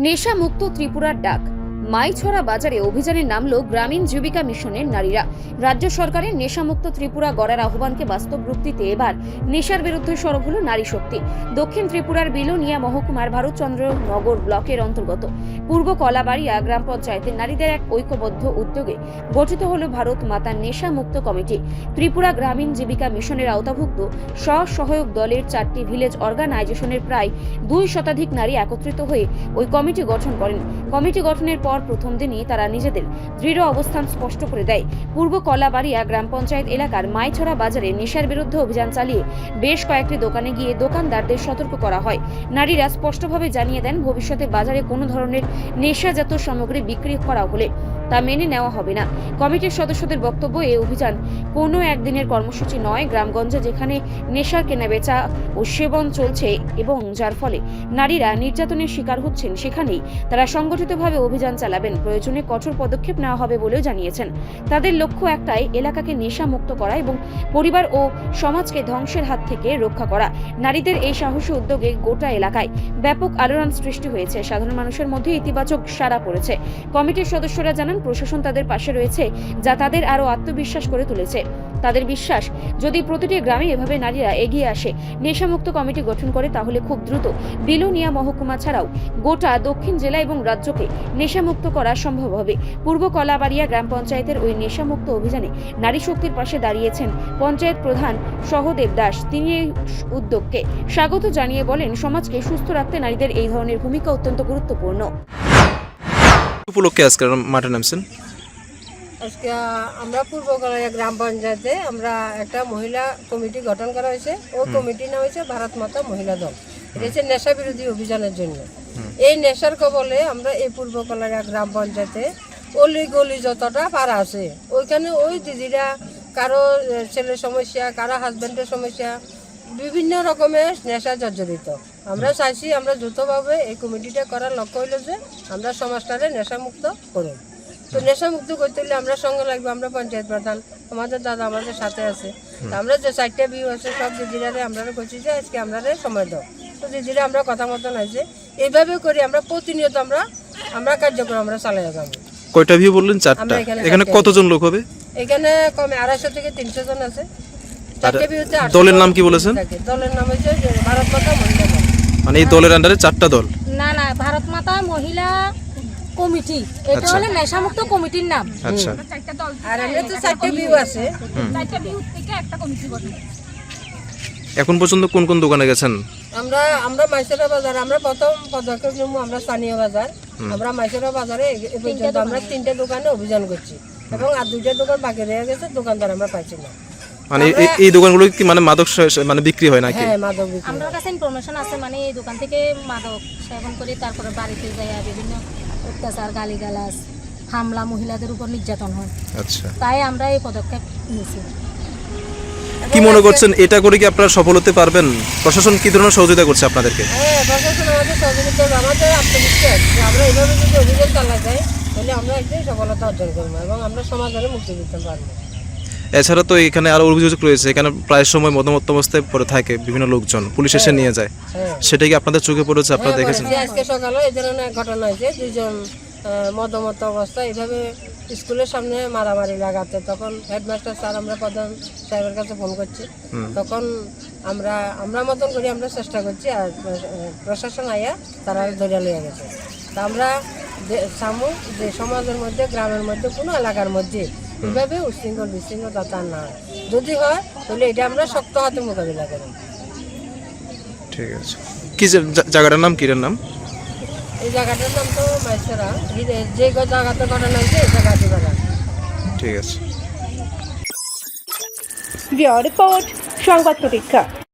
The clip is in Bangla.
নেশা মুক্ত ত্রিপুরার ডাক। মাইছড়া বাজারে অভিযানে নামলো গ্রামীণ জীবিকা মিশনের নারীরা। রাজ্য সরকারের নেশামুক্ত ত্রিপুরা গড়ার আহ্বানকে বাস্তব রূপ দিতে এবার নেশার বিরুদ্ধে সরব হল নারী শক্তি। দক্ষিণ ত্রিপুরার বিলোনিয়া মহকুমার ভারতচন্দ্র নগর ব্লকের অন্তর্গত। পূর্ব কলাবাড়িয়া গ্রাম পঞ্চায়েতের নারীদের এক ঐক্যবদ্ধ উদ্যোগে গঠিত হল ভারত মাতা নেশা মুক্ত কমিটি। ত্রিপুরা গ্রামীণ জীবিকা মিশনের আওতাভুক্ত স্বসহায়ক দলের চারটি ভিলেজ অর্গানাইজেশনের প্রায় দুই শতাধিক নারী একত্রিত হয়ে ওই কমিটি গঠন করেন। কমিটি গঠনের পর প্রথম দিনই তারা নিজেদের দৃঢ় অবস্থান স্পষ্ট করে দেয়। পূর্ব কলাবাড়িয়া গ্রাম পঞ্চায়েত এলাকার মাইছড়া বাজারে নেশার বিরুদ্ধে অভিযান চালিয়ে বেশ কয়েকটি দোকানে গিয়ে দোকানদারদের সতর্ক করা হয়। নারীরা স্পষ্টভাবে জানিয়ে দেন, ভবিষ্যতে বাজারে কোনো ধরনের নেশাজাত সামগ্রী বিক্রি করা হলে তা মেনে নেওয়া হবে না। কমিটির সদস্যদের বক্তব্য এই অভিযান। কোনো একদিনের কর্মসূচি নয়, গ্রামগঞ্জে যেখানে নেশার কেনাবেচা ও সেবন চলছে এবং যার ফলে নারীরা নির্যাতনের শিকার হচ্ছেন, সেখানেই তারা সংগঠিতভাবে অভিযান চালাবেন। প্রয়োজনে কঠোর পদক্ষেপ নেওয়া হবে বলেও জানিয়েছেন। তাদের লক্ষ্য একটাই, এলাকাকে নেশা মুক্ত করা এবং পরিবার ও সমাজকে ধ্বংসের হাত থেকে রক্ষা করা। নারীদের এই সাহসী উদ্যোগে গোটা এলাকায় ব্যাপক আলোড়ন সৃষ্টি হয়েছে। সাধারণ মানুষের মধ্যে ইতিবাচক সাড়া পড়েছে। কমিটির সদস্যরা জানান প্রশাসন তাদের পাশে রয়েছে, যা তাদের আরও আত্মবিশ্বাস করে তুলেছে। তাদের বিশ্বাস, যদি প্রতিটি গ্রামে এভাবে নারীরা এগিয়ে আসে, নেশামুক্ত কমিটি গঠন করে তাহলে খুব দ্রুত বিলোনিয়া মহকুমা ছাড়াও গোটা দক্ষিণ জেলা এবং রাজ্যকে নেশামুক্ত করা সম্ভব হবে। পূর্ব কলাবাড়িয়া গ্রাম পঞ্চায়েতের ওই নেশামুক্ত অভিযানে নারী শক্তির পাশে দাঁড়িয়েছেন পঞ্চায়েত প্রধান সহদেব দাস। তিনি এই উদ্যোগকে স্বাগত জানিয়ে বলেন, সমাজকে সুস্থ রাখতে নারীদের এই ধরনের ভূমিকা অত্যন্ত গুরুত্বপূর্ণ। উপলক্ষে আজকে মাঠে নামছেন? আজকে আমরা পূর্ব গ্রাম পঞ্চায়েতে আমরা একটা মহিলা কমিটি গঠন করা হয়েছে। ও কমিটির নাম হয়েছে ভারত মাতা মহিলা দল। এটা হচ্ছে নেশা বিরোধী অভিযানের জন্য। এই নেশার কবলে আমরা এই পূর্ব গ্রাম পঞ্চায়েতে অলি গলি যতটা পারা আছে ওইখানে ওই দিদিরা কারও ছেলের সমস্যা কারও হাজবেন্ডের সমস্যা বিভিন্ন রকমের নেশা জর্জরিত আমরা চাইছি আমরা দ্রুতভাবে এই কমিটিটা করার লক্ষ্য হইল যে আমরা সমাজটারে নেশামুক্ত করুন। তো নেশা মুক্ত করতে হলে আমরা সঙ্গে লাগবে আমরা পঞ্চায়েত প্রধান আমাদের দাদা আমাদের সাথে আছে। আমরা যে চারটে বিউ আছে সব দিদিরারে আমরা কইছি যে আজকে আমরা সময় দাও। তো দিদিরা আমরা কথা মতন আছে এইভাবে করে আমরা প্রতিনিয়ত আমরা আমরা কার্যক্রম আমরা চালাই যাব। কয়টা ভিউ বললেন? চারটা। এখানে কতজন লোক হবে? এখানে কমে আড়াইশো থেকে তিনশো জন আছে। দলের নাম কি বলেছেন? দলের নাম হচ্ছে ভারত মাতা মহিলা মানে এই দলের আন্ডারে চারটা দল। না না ভারত মাতা মহিলা কমিটি। এটা আচ্ছা। হলো নেশামুক্ত কমিটির নাম। আচ্ছা। আর আমরা তো চারটে বিউ আছে। এখন পর্যন্ত কোন কোন দোকানে গেছেন? আমরা আমরা মাইসেরা বাজার আমরা প্রথম পদক্ষেপ নেব আমরা স্থানীয় বাজার। আমরা মাইসেরা বাজারে আমরা তিনটে দোকানে অভিযান করছি। এবং আর দুইটা দোকান বাকি রয়ে গেছে দোকানদার আমরা পাইছি না। মানে এই- দোকানগুলো কি মানে মাদক মানে বিক্রি হয় নাকি? হ্যাঁ আমার কাছে ইনফরমেশন আছে মানে এই দোকান থেকে মাদক সেবন করে তারপরে বাড়িতে যায় বিভিন্ন অত্যাচার গালিগালাজ হামলা মহিলাদের উপর নির্যাতন হয়। আচ্ছা। তাই আমরা এই পদক্ষেপ নিয়েছি। কি মনে করছেন এটা করে কি আপনারা সফল হতে পারবেন? প্রশাসন কি ধরনের সহযোগিতা করছে আপনাদেরকে? হ্যাঁ প্রশাসন আমাদের সহযোগিতা আমাদের আত্মবিশ্বাস আমরা এইভাবে যদি অভিযান তাহলে আমরা একদিন সফলতা অর্জন করব এবং আমরা সমাজে মুক্তি দিতে পারব। এছাড়া তো এখানে আরও অভিযোগ রয়েছে এখানে প্রায় সময় মধ্যমত্ত অবস্থায় পড়ে থাকে বিভিন্ন লোকজন পুলিশ এসে নিয়ে যায়। হ্যাঁ। সেটা কি আপনাদের চোখে পড়েছে? আপনারা হ্যাঁ, দেখেছেন? বলেছি, আজকে সকালে এই ধরনের ঘটনা হয়েছে দুজন মদমত্ত অবস্থা এইভাবে স্কুলের সামনে মারামারি লাগাতে তখন হেডমাস্টার স্যার আমরা প্রধান সাহেবের কাছে ফোন করছি। তখন আমরা আমরা মতন করে আমরা চেষ্টা করছি আর প্রশাসন আয়া তারা ধরে লিয়ে গেছে। তা আমরা চামু যে সমাজের মধ্যে গ্রামের মধ্যে কোনো এলাকার মধ্যে এইভাবে উশৃঙ্খল বিশৃঙ্খলতা তার না। যদি হয় তাহলে এটা আমরা শক্ত হাতে মোকাবিলা করব। ঠিক আছে। কি যে- জায়গাটার নাম কিরের নাম? এই জায়গাটার নাম তো মাইসরা। যে জায়গাতে ঘটনা হয়েছে এই জায়গাটি ঘটনা ঠিক আছে। রিপোর্ট সংবাদ প্রতীক্ষা।